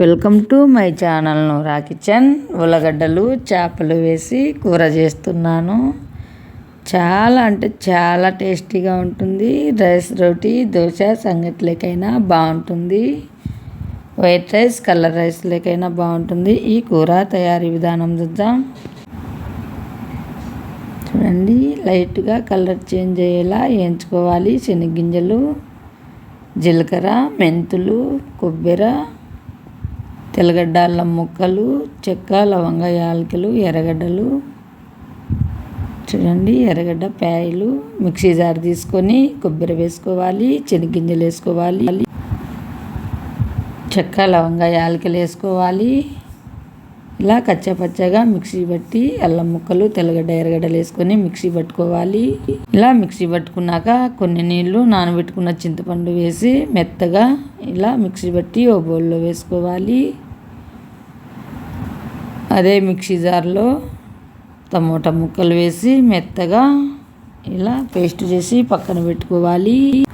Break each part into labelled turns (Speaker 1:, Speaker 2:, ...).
Speaker 1: Welcome to my ఛానల్ను రా kitchen. ఉల్లగడ్డలు చేపలు వేసి కూర చేస్తున్నాను. చాలా అంటే చాలా టేస్టీగా ఉంటుంది. రైస్ రోటీ దోశ సంగట్లేకైనా బాగుంటుంది. వైట్ రైస్ కలర్ రైస్ లేకైనా బాగుంటుంది. ఈ కూర తయారీ విధానం చూద్దాం. చూడండి లైట్గా కలర్ చేంజ్ అయ్యేలా వేయించుకోవాలి. శనగింజలు జీలకర్ర మెంతులు కొబ్బరి తెల్లగడ్డ అల్లం ముక్కలు చెక్క లవంగ యాలకులు ఎర్రగడ్డలు చూడండి ఎర్రగడ్డ ప్యాయలు మిక్సీ జార్ తీసుకొని కొబ్బరి వేసుకోవాలి చెనిగింజలు వేసుకోవాలి చెక్క లవంగ యాలకులు వేసుకోవాలి. ఇలా కచ్చపచ్చగా మిక్సీ పట్టి అల్లం ముక్కలు తెల్లగడ్డ ఎర్రగడ్డలు వేసుకొని మిక్సీ పట్టుకోవాలి. ఇలా మిక్సీ పట్టుకున్నాక కొన్ని నీళ్ళు నానబెట్టుకున్న చింతపండు వేసి మెత్తగా ఇలా మిక్సీ పట్టి ఓ బౌల్లో వేసుకోవాలి. అదే మిక్సీ జార్లో టమోటా ముక్కలు వేసి మెత్తగా ఇలా పేస్ట్ చేసి పక్కన పెట్టుకోవాలి.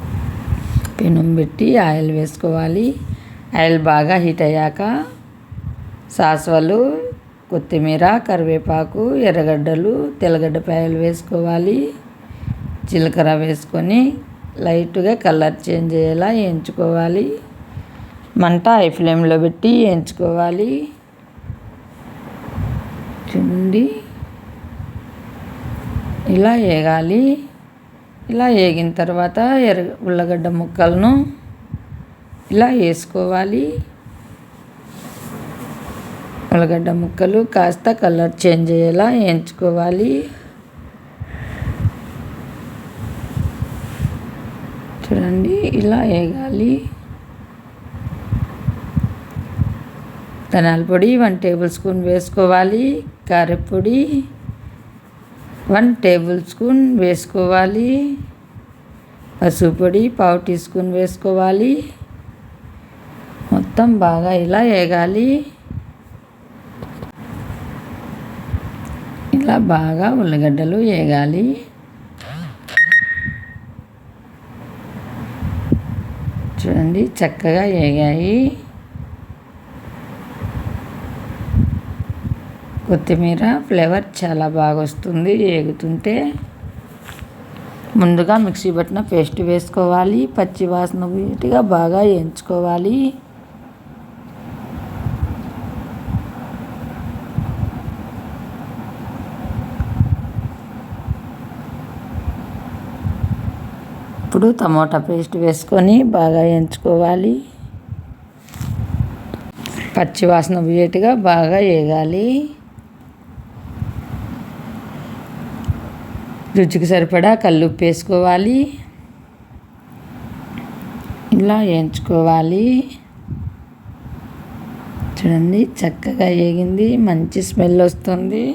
Speaker 1: పెనం పెట్టి ఆయిల్ వేసుకోవాలి. ఆయిల్ బాగా హీట్ అయ్యాక సాసవలు కొత్తిమీర కరివేపాకు ఎర్రగడ్డలు తెల్లగడ్డ పాయలు వేసుకోవాలి. జీలకర్ర వేసుకొని లైట్గా కలర్ చేంజ్ అయ్యేలా వేయించుకోవాలి. మంట హై ఫ్లేమ్లో పెట్టి వేయించుకోవాలి. చూడండి ఇలా వేగాలి ఇలా వేగిన తర్వాత ఎర్ర ఉల్లగడ్డ ముక్కలను ఇలా వేసుకోవాలి. ఉల్లగడ్డ ముక్కలు కాస్త కలర్ చేంజ్ అయ్యేలా వేయించుకోవాలి. చూడండి ఇలా వేగాలి ధనాల పొడి వన్ టేబుల్ స్పూన్ వేసుకోవాలి. కారపొడి వన్ టేబుల్ స్పూన్ వేసుకోవాలి. పసుపు పొడి పావు టీ స్పూన్ వేసుకోవాలి. మొత్తం బాగా ఇలా వేగాలి. ఇలా బాగా ఉల్లగడ్డలు వేగాలి. చూడండి చక్కగా వేగాయి. కొత్తిమీర ఫ్లేవర్ చాలా బాగా వస్తుంది. ఏగుతుంటే ముందుగా మిక్సీ పట్టిన పేస్ట్ వేసుకోవాలి. పచ్చి వాసన వీటిగా బాగా వేయించుకోవాలి ఇప్పుడు టమోటా పేస్ట్ వేసుకొని బాగా వేయించుకోవాలి పచ్చి వాసన పోయేట్టుగా బాగా వేగాలి రుచికి సరిపడా కల్లుప్పు వేసుకోవాలి ఇలా వేయించుకోవాలి. చూడండి చక్కగా వేగింది. మంచి స్మెల్ వస్తుంది.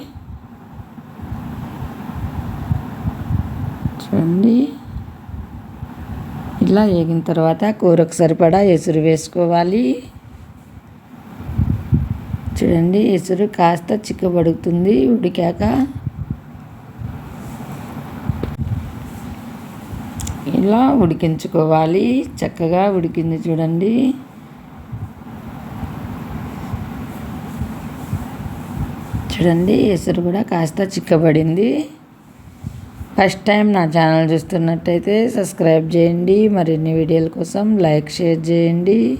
Speaker 1: చూడండి. ఇలా వేగిన తర్వాత కూరకు సరిపడా ఎసురు వేసుకోవాలి. చూడండి ఎసురు కాస్త చిక్కబడుతుంది ఉడికాక. ఇలా ఉడికించుకోవాలి. చక్కగా ఉడికింది చూడండి. చూడండి ఎసురు కూడా కాస్త చిక్కబడింది. ఫస్ట్ టైం నా ఛానల్ చూస్తున్నట్టయితే సబ్స్క్రైబ్ చేయండి. మరిన్ని వీడియోల కోసం లైక్ షేర్ చేయండి.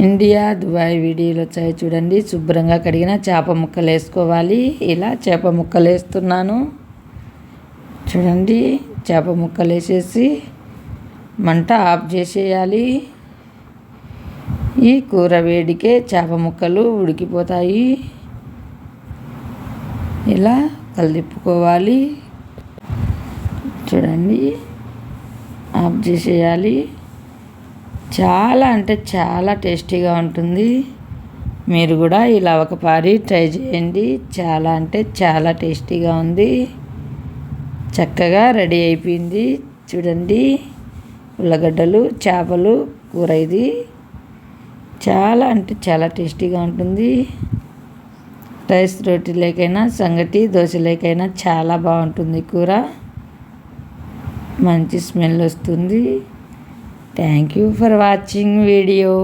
Speaker 1: ఇండియా దుబాయ్ వీడియోలు వచ్చాయి చూడండి. శుభ్రంగా కడిగిన చేప ముక్కలు వేసుకోవాలి. ఇలా చేప ముక్కలు వేస్తున్నాను. చూడండి చేప ముక్కలు వేసేసి మంట ఆఫ్ చేసేయాలి. ఈ కూర వేడికే చేప ముక్కలు ఉడికిపోతాయి. ఇలా కలిపుకోవాలి చూడండి ఆఫ్ చేసేయాలి. చాలా అంటే చాలా టేస్టీగా ఉంటుంది. మీరు కూడా ఇలా ఒక పారి ట్రై చేయండి. చాలా అంటే చాలా టేస్టీగా ఉంది. చక్కగా రెడీ అయిపోయింది. చూడండి ఉల్లగడ్డలు చేపలు కూర ఇది. చాలా అంటే చాలా టేస్టీగా ఉంటుంది. రైస్ రోటీలేకైనా సంగటి దోశలేకైనా చాలా బాగుంటుంది కూర. మంచి స్మెల్ వస్తుంది. Thank you for watching video.